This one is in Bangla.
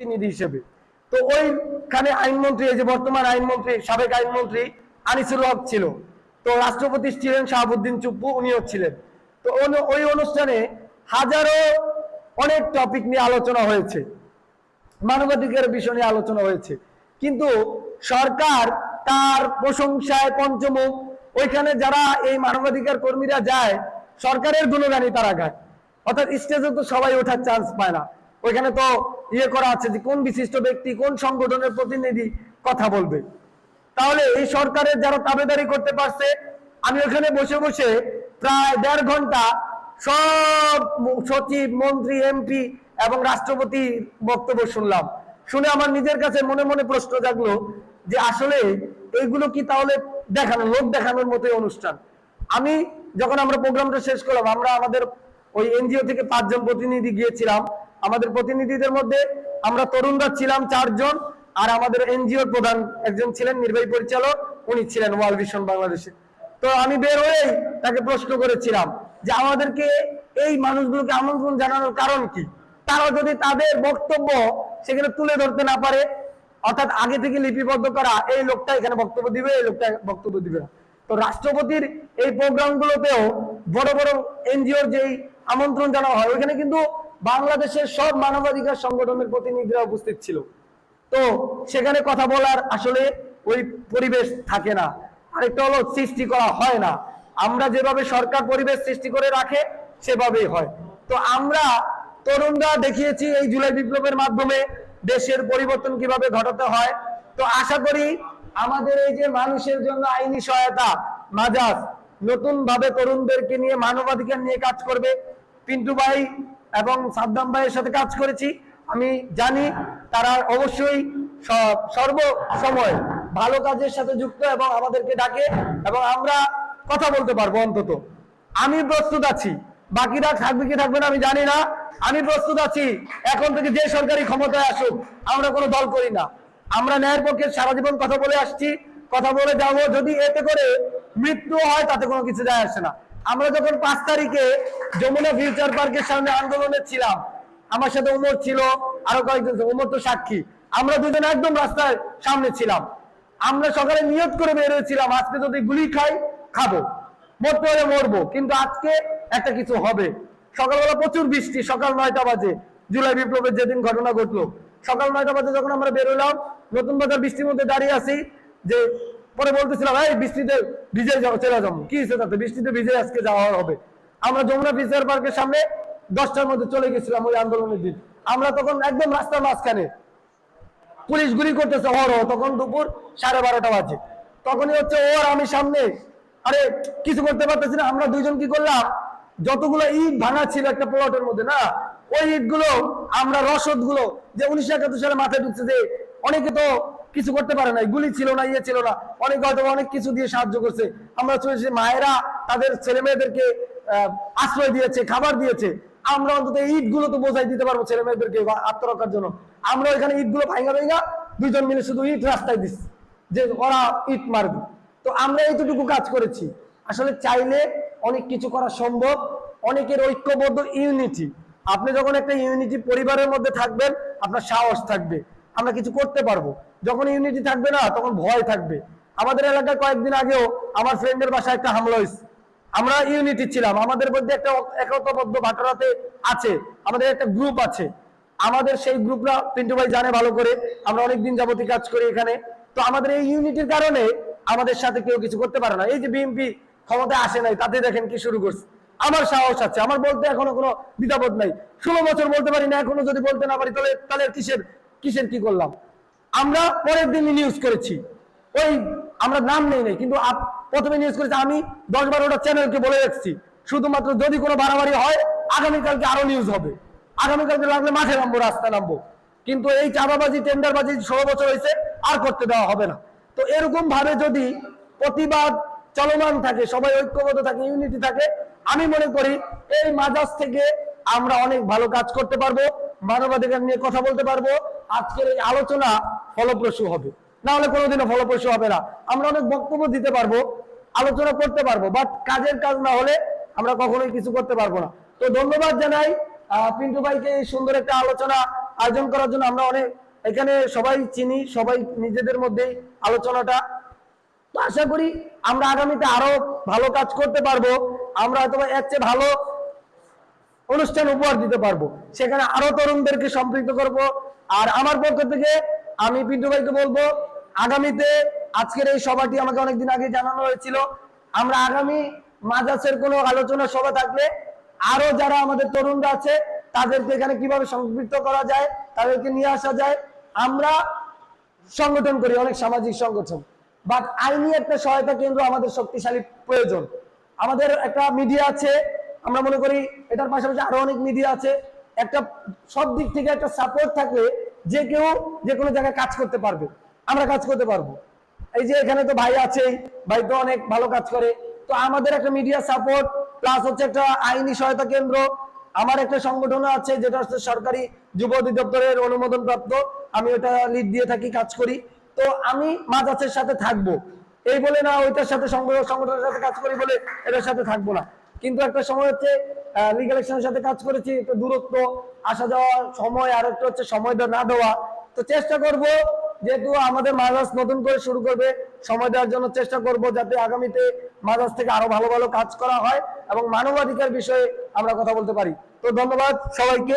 প্রতিনিধি হিসেবে। তো ওইখানে আইনমন্ত্রী, এই যে বর্তমান আইনমন্ত্রী, সাবেক আইনমন্ত্রী আনিসুল হক ছিল। তো রাষ্ট্রপতি ছিলেন শাহাবুদ্দিন চুপ্পু, উনিও ছিলেন। তো ওই অনুষ্ঠানে হাজারো অনেক টপিক নিয়ে আলোচনা হয়েছে। মানবাধিকার বিষয় নিয়ে আলোচনা হয়েছে। কিন্তু সরকার তার প্রশংসায় পঞ্চমুখ। ওইখানে যারা এই মানবাধিকার কর্মীরা যায়, সরকারের গুণগানী তারা গায়। অর্থাৎ স্টেজে তো সবাই ওঠার চান্স পায় না। ওইখানে তো ইয়ে করা আছে যে কোন বিশিষ্ট ব্যক্তি, কোন সংগঠনের প্রতিনিধি কথা বলবে। তাহলে এই সরকারের যারা তাবেদারি করতে পারছে, আমি ওখানে বসে বসে প্রায় দেড় ঘণ্টা সব সচিব, মন্ত্রী এমপি এবং রাষ্ট্রপতির বক্তব্য শুনলাম। শুনে আমার নিজের কাছে মনে মনে প্রশ্ন জাগলো যে আসলে এইগুলো কি তাহলে দেখানো, লোক দেখানোর মতোই অনুষ্ঠান? আমি যখন আমরা প্রোগ্রামটা শেষ করলাম, আমরা আমাদের ওই এনজিও থেকে পাঁচজন প্রতিনিধি গিয়েছিলাম। আমাদের প্রতিনিধিদের মধ্যে আমরা তরুণরা ছিলাম চারজন, আর আমাদের এনজিওর প্রধান একজন ছিলেন নির্বাহী পরিচালক, উনি ছিলেন ওয়ার্ল্ড ভিশন বাংলাদেশে। তো আমি বের হয়েই তাকে প্রশ্ন করেছিলাম যে আমাদেরকে এই মানুষগুলোকে আমন্ত্রণ জানানোর কারণ কি? তারা যদি তাদের বক্তব্য সেখানে তুলে ধরতে না পারে, অর্থাৎ আগে থেকে লিপিবদ্ধ করা এই লোকটা এখানে বক্তব্য দিবে, এই লোকটা বক্তব্য দিবে তো রাষ্ট্রপতির এই প্রোগ্রামগুলোতেও বড় বড় এনজিওর যেই আমন্ত্রণ জানানো হয়, ওইখানে কিন্তু বাংলাদেশের সব মানবাধিকার সংগঠনের প্রতিনিধিরা উপস্থিত ছিল। তো সেখানে কথা বলার আসলে ওই পরিবেশ থাকে না। আরেকটা হলো সৃষ্টি করা হয় না। আমরা যেভাবে সরকার পরিবেশ সৃষ্টি করে রাখে, সেভাবেই হয়। তো আমরা তরুণরা দেখিয়েছি এই জুলাই বিপ্লবের মাধ্যমে দেশের পরিবর্তন কীভাবে ঘটাতে হয়। তো আশা করি আমাদের এই যে মানুষের জন্য আইনি সহায়তা, মাজাজ নতুন ভাবে তরুণদেরকে নিয়ে মানবাধিকার নিয়ে কাজ করবে। পিন্টু ভাই এবং সাদ্দাম ভাইয়ের সাথে কাজ করেছি। আমি জানি তারা অবশ্যই সর্ব সময় ভালো কাজের সাথে যুক্ত এবং আমাদেরকে ডাকে এবং আমরা কথা বলতে পারব অন্তত। আমি প্রস্তুত আছি। বাকিরা থাকবে কি থাকবে না আমি জানি না। আমি প্রস্তুত আছি। এখন থেকে যে সরকারি ক্ষমতায় আসুক, আমরা কোনো দল করি না। আমরা ন্যায়ের পক্ষে সারা জীবন কথা বলে আসছি। কথা বলে যাব। যদি এতে করে মৃত্যু হয়, তাতে কোনো কিছু যায় আসে না। আমরা যখন পাঁচ তারিখে যমুনা ফিউচার পার্কের সামনে আন্দোলনে ছিলাম, আমার সাথে উমর ছিল, আরও কয়েকজন উমর তো সাক্ষী, আমরা দুজন একদম রাস্তার সামনে ছিলাম। আমরা সকালে নিয়ত করে বের হয়েছিলাম, আজকে যদি গুলি খাই, খাব। মরতে হলে মরবো, কিন্তু আজকে একটা কিছু হবে। সকালবেলা প্রচুর বৃষ্টি, সকাল নয়টা বাজে, জুলাই বিপ্লবের যেদিন ঘটনা ঘটলো। সকাল নয়টা বাজে যখন আমরা বেরোলাম নতুন বাজার বৃষ্টির মধ্যে দাঁড়িয়ে আছি, যে পরে বলতেছিলাম, এই বৃষ্টিতে ভিজে চলে যাব কি হয়েছে তাতে? বৃষ্টিতে ভিজে আজকে যাওয়া হবে। আমরা যমুনা ফিচার পার্কের সামনে দশটার মধ্যে চলে গেছিলাম ওই আন্দোলনের দিন। আমরা তখন একদম রাস্তার মাঝখানে পুলিশ গুলি করতেছে ওর তখন দুপুর সাড়ে বারোটা বাজে। তখনই হচ্ছে ওর আমি সামনে, আরে, কিছু করতে পারতেছি না, আমরা দুইজন কি করলাম? যতগুলো ইট ভাঙা ছিল একটা প্লটের মধ্যে, না? ওই ইটগুলো আমরা রসদগুলো যে উনিশশো একাত্তর সালে মাথায় ঢুকছে যে, অনেকে তো কিছু করতে পারে না গুলি ছিল না ইয়ে ছিল না। অনেক হয়তো অনেক কিছু দিয়ে সাহায্য করছে। আমরা শুনেছি মায়েরা তাদের ছেলে মেয়েদেরকে আশ্রয় দিয়েছে, খাবার দিয়েছে। আমরা অন্তত ইটগুলো তো বোঝাই দিতে পারব ছেলে মেয়েদেরকে আত্মরক্ষার জন্য। আমরা এখানে ইটগুলো ভাঙা ভাঙা দুইজন মিলে শুধু ইট রাস্তায় দিচ্ছি যে ওরা ইট মারবে। তো আমরা এইটুকু কাজ করেছি। আসলে চাইলে অনেক কিছু করা সম্ভব। অনেকের ঐক্যবদ্ধ ইউনিটি। আপনি যখন একটা ইউনিটি পরিবারের মধ্যে থাকবেন, আপনার সাহস থাকবে। আমরা কিছু করতে পারব। যখন ইউনিটি থাকবে না, তখন ভয় থাকবে। আমাদের এলাকায় কয়েকদিন আগেও আমার ফ্রেন্ডের বাসায় একটা হামলা হয়েছে। আমরা ইউনিটি ছিলাম। আমাদের মধ্যে একটা একতাবদ্ধ ভাটরাতে আছে। আমাদের একটা গ্রুপ আছে। আমাদের সেই গ্রুপরা পিন্টু ভাই জানে ভালো করে। আমরা অনেকদিন যাবতীয় কাজ করি এখানে। তো আমাদের এই ইউনিটির কারণে আমাদের সাথে কেউ কিছু করতে পারে না। এই যে বিএনপি ক্ষমতায় আসে নাই, তাতে দেখেন কি শুরু করছে। আমার সাহস আছে। আমার বলতে এখনও কোনো দ্বিধাবোধ নাই। ষোলো বছর বলতে পারি না। এখনও যদি বলতে না পারি, তাহলে তাহলে কিসের কিসের কি করলাম? আমরা পরের দিন নিউজ করেছি। ওই আমরা নাম নেই নাই, কিন্তু প্রথমে নিউজ করেছি আমি দশ বারোটা চ্যানেলকে বলে রাখছি। শুধুমাত্র যদি কোনো বাড়াবাড়ি হয়, আগামীকালকে আরও নিউজ হবে। আগামীকালকে লাগলে মাঠে নামবো, রাস্তায় নামবো। কিন্তু এই চাঁদাবাজি, টেন্ডারবাজি ষোলো বছর হয়েছে, আর করতে দেওয়া হবে না। তো এরকম ভাবে যদি প্রতিবাদ চলমান থাকে, সবাই ঐক্যবদ্ধ থাকে ইউনিটি থাকে, আমি মনে করি এই মাজাজ থেকে আমরা অনেক ভালো কাজ করতে পারব, মানবাধিকার নিয়ে কথা বলতে পারব। আজকের এই আলোচনা ফলপ্রসূ হবে। না হলে কোনোদিনও ফলপ্রসূ হবে না। আমরা অনেক বক্তব্য দিতে পারব, আলোচনা করতে পারব বাট কাজের কাজ না হলে আমরা কখনোই কিছু করতে পারব না। তো ধন্যবাদ জানাই পিন্টু ভাইকে সুন্দর একটা আলোচনা আয়োজন করার জন্য। আমরা অনেক এখানে সবাই চিনি, সবাই নিজেদের মধ্যেই আলোচনাটা। তো আশা করি আমরা আগামীতে আরও ভালো কাজ করতে পারব। আমরা হয়তো এর চেয়ে ভালো অনুষ্ঠান উপহার দিতে পারব। সেখানে আরও তরুণদেরকে সম্পৃক্ত করব। আর আমার পক্ষ থেকে আমি পিন্টু ভাইকে বলব, আগামীতে আজকের এই সভাটি আমাকে অনেকদিন আগে জানানো হয়েছিল। আমরা আগামী মাজাসের কোনো আলোচনা সভা থাকলে আরও যারা আমাদের তরুণরা আছে, তাদেরকে এখানে কীভাবে সম্পৃক্ত করা যায়, তাদেরকে নিয়ে আসা যায়, আমরা সংগঠন করি, অনেক সামাজিক সংগঠন। বাট আইনি একটা সহায়তা কেন্দ্র আমাদের শক্তিশালী প্রয়োজন। আমাদের একটা মিডিয়া আছে, আমরা মনে করি এটার পাশাপাশি আরও অনেক মিডিয়া আছে। একটা সব দিক থেকে একটা সাপোর্ট থাকলে যে কেউ যে কোনো জায়গায় কাজ করতে পারবে, আমরা কাজ করতে পারব। এই যে এখানে তো ভাই আছেই ভাই তো অনেক ভালো কাজ করে। তো আমাদের একটা মিডিয়া সাপোর্ট প্লাস হচ্ছে একটা আইনি সহায়তা কেন্দ্র। আমার একটা সংগঠন আছে, যেটা হচ্ছে সরকারি যুব অধিদপ্তরের অনুমোদন প্রাপ্ত আমি ওটা লিড দিয়ে থাকি, কাজ করি। তো আমি মাজাচের সাথে থাকব। এই বলে না ওইটার সাথে সংগঠন- সংগঠনের সাথে কাজ করি বলে এটার সাথে থাকব না। কিন্তু একটা সময় হচ্ছে লিগাল অ্যাকশনের সাথে কাজ করেছি, একটু দূরত্ব, আসা যাওয়া, সময়, আর একটা হচ্ছে সময় না দেওয়া। তো চেষ্টা করব যেহেতু আমাদের মাদ্রাস নতুন করে শুরু করবে, সময় দেওয়ার জন্য চেষ্টা করব যাতে আগামীতে মাদ্রাস থেকে আরও ভালো ভালো কাজ করা হয় এবং মানবাধিকার বিষয়ে আমরা কথা বলতে পারি। তো ধন্যবাদ সবাইকে।